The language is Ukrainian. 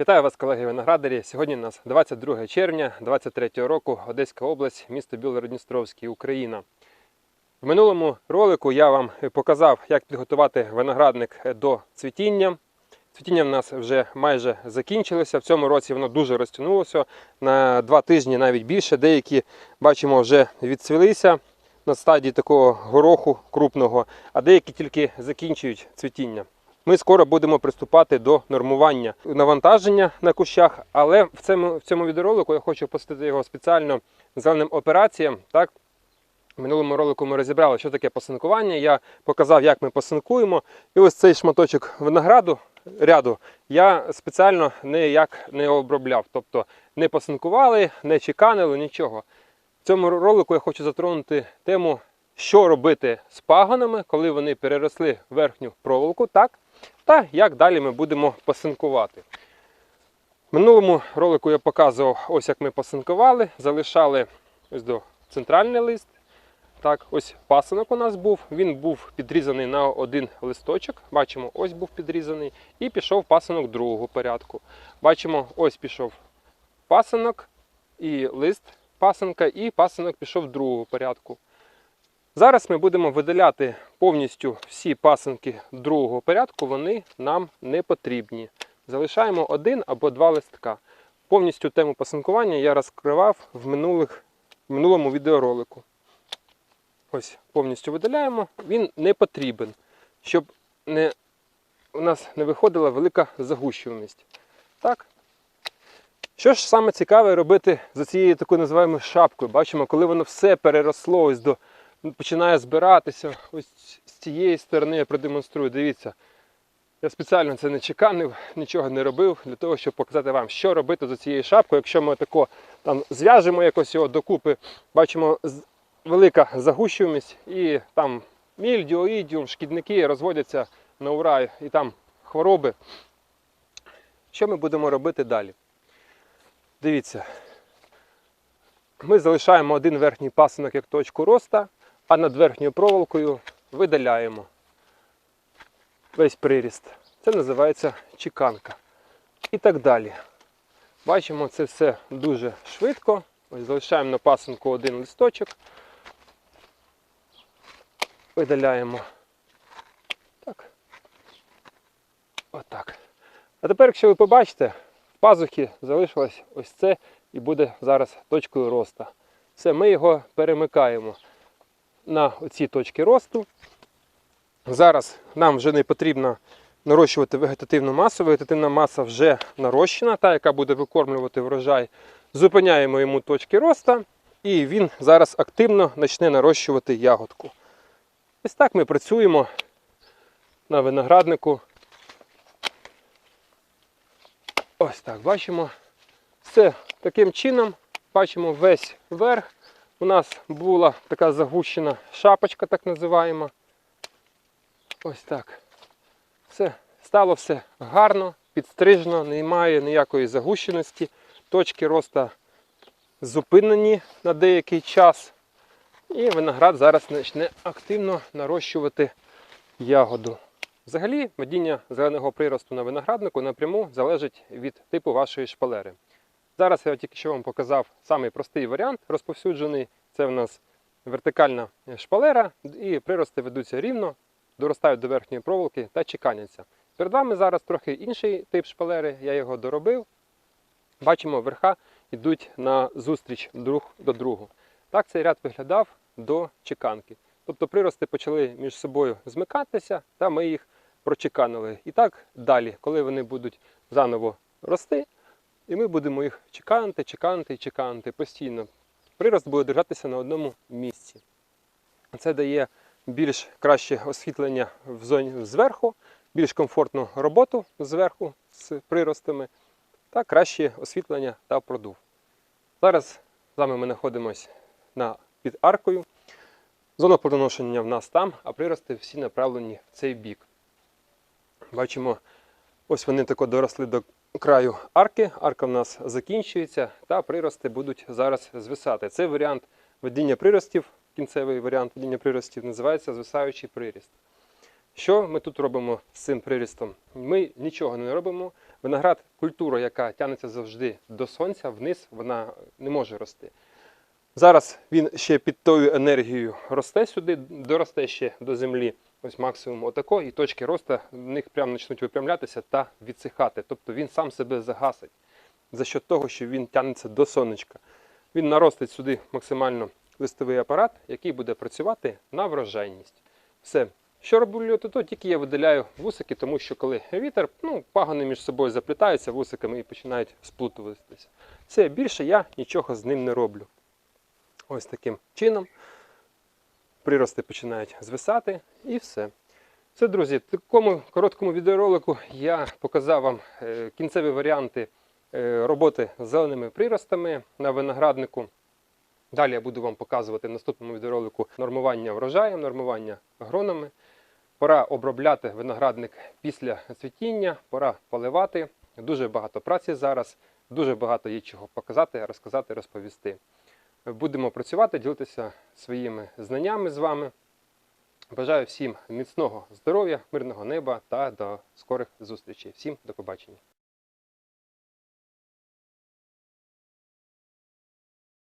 Вітаю вас, колеги виноградарі. Сьогодні у нас 22 червня 23 року, Одеська область, місто Білгород-Дністровський, Україна. В минулому ролику я вам показав, як підготувати виноградник до цвітіння. Цвітіння в нас вже майже закінчилося. В цьому році воно дуже розтягнулося на два тижні, навіть більше. Деякі бачимо вже відцвілися на стадії такого гороху крупного, а деякі тільки закінчують цвітіння. Ми скоро будемо приступати до нормування навантаження на кущах, але в цьому, в цьому відеоролику я хочу посвятити його спеціально зеленим операціям. Так? В минулому ролику ми розібрали, що таке пасинкування. Я показав, як ми пасинкуємо. І ось цей шматочок винограду ряду я спеціально ніяк не обробляв. Тобто не пасинкували, не чеканили, нічого. В цьому ролику я хочу затронути тему, що робити з пагонами, коли вони переросли верхню проволоку, так? Та як далі ми будемо пасинкувати. В минулому ролику я показував, ось як ми пасинкували, залишали ось до центральний лист. Так, ось пасинок у нас був. Він був підрізаний на один листочок. Бачимо, ось був підрізаний. І пішов пасинок другого порядку. Бачимо, ось пішов пасинок і лист пасинка, і пасинок пішов другого порядку. Зараз ми будемо видаляти повністю всі пасинки другого порядку, вони нам не потрібні. Залишаємо один або два листка. Повністю тему пасинкування я розкривав в, минулих, в минулому відеоролику. Ось повністю видаляємо. Він не потрібен, щоб не, у нас не виходила велика загущуваність. Так. Що ж саме цікаве робити за цією такою називаємо шапкою? Бачимо, коли воно все переросло ось до починає збиратися. Ось з цієї сторони я продемонструю. Дивіться, я спеціально це не чеканив, нічого не робив для того, щоб показати вам, що робити за цією шапкою. Якщо ми тако там зв'яжемо якось його докупи, бачимо велика загущуваність і там мільдіо, ідіум, шкідники розводяться на ура і там хвороби. Що ми будемо робити далі? Дивіться, ми залишаємо один верхній пасинок як точку роста, а над верхньою проволокою видаляємо весь приріст. Це називається чеканка. І так далі. Бачимо, це все дуже швидко. Ось залишаємо на пасинку один листочок. Видаляємо. Так. Отак. А тепер, якщо ви побачите, в пазухі залишилось ось це і буде зараз точкою росту. Все, ми його перемикаємо на оці точки росту. Зараз нам вже не потрібно нарощувати вегетативну масу. Вегетативна маса вже нарощена, та, яка буде викормлювати врожай. Зупиняємо йому точки росту, і він зараз активно почне нарощувати ягодку. Ось так ми працюємо на винограднику. Ось так бачимо. Все таким чином бачимо весь верх. У нас була така загущена шапочка, так називаємо. Ось так. Все, стало все гарно, підстрижено, немає ніякої загущеності. Точки росту зупинені на деякий час. І виноград зараз почне активно нарощувати ягоду. Взагалі, водіння зеленого приросту на винограднику напряму залежить від типу вашої шпалери. Зараз я тільки що вам показав самий простий варіант розповсюджений. Це в нас вертикальна шпалера, і прирости ведуться рівно, доростають до верхньої проволоки та чеканяться. Перед вами зараз трохи інший тип шпалери, я його доробив. Бачимо, верха йдуть на зустріч друг до другу. Так цей ряд виглядав до чеканки. Тобто прирости почали між собою змикатися, та ми їх прочеканили. І так далі, коли вони будуть заново рости, і ми будемо їх чеканити, чеканити і чеканити постійно. Прирост буде держатися на одному місці. Це дає більш краще освітлення в зоні зверху, більш комфортну роботу зверху з приростами та краще освітлення та продув. Зараз з вами ми знаходимося на, під аркою. Зона плодоношення в нас там, а прирости всі направлені в цей бік. Бачимо, ось вони тако доросли до краю арки. Арка в нас закінчується, та прирости будуть зараз звисати. Це варіант ведіння приростів, кінцевий варіант ведіння приростів називається звисаючий приріст. Що ми тут робимо з цим прирістом? Ми нічого не робимо. Виноград культура, яка тягнеться завжди до сонця, вниз вона не може рости. Зараз він ще під тою енергією росте сюди, доросте ще до землі, ось максимум отако, і точки росту в них прямо почнуть випрямлятися та відсихати. Тобто він сам себе загасить за счет того, що він тягнеться до сонечка. Він наростить сюди максимально листовий апарат, який буде працювати на врожайність. Все. Що роблю то тільки я видаляю вусики, тому що коли вітер, ну, пагони між собою заплітаються вусиками і починають сплутуватися. Все, більше я нічого з ним не роблю. Ось таким чином прирости починають звисати і все. Це, друзі, в такому короткому відеоролику я показав вам е, кінцеві варіанти е, роботи з зеленими приростами на винограднику. Далі я буду вам показувати в наступному відеоролику нормування врожаєм, нормування гронами. Пора обробляти виноградник після цвітіння, пора поливати. Дуже багато праці зараз, дуже багато є чого показати, розказати, розповісти. Будемо працювати, ділитися своїми знаннями з вами. Бажаю всім міцного здоров'я, мирного неба та до скорих зустрічей. Всім до побачення.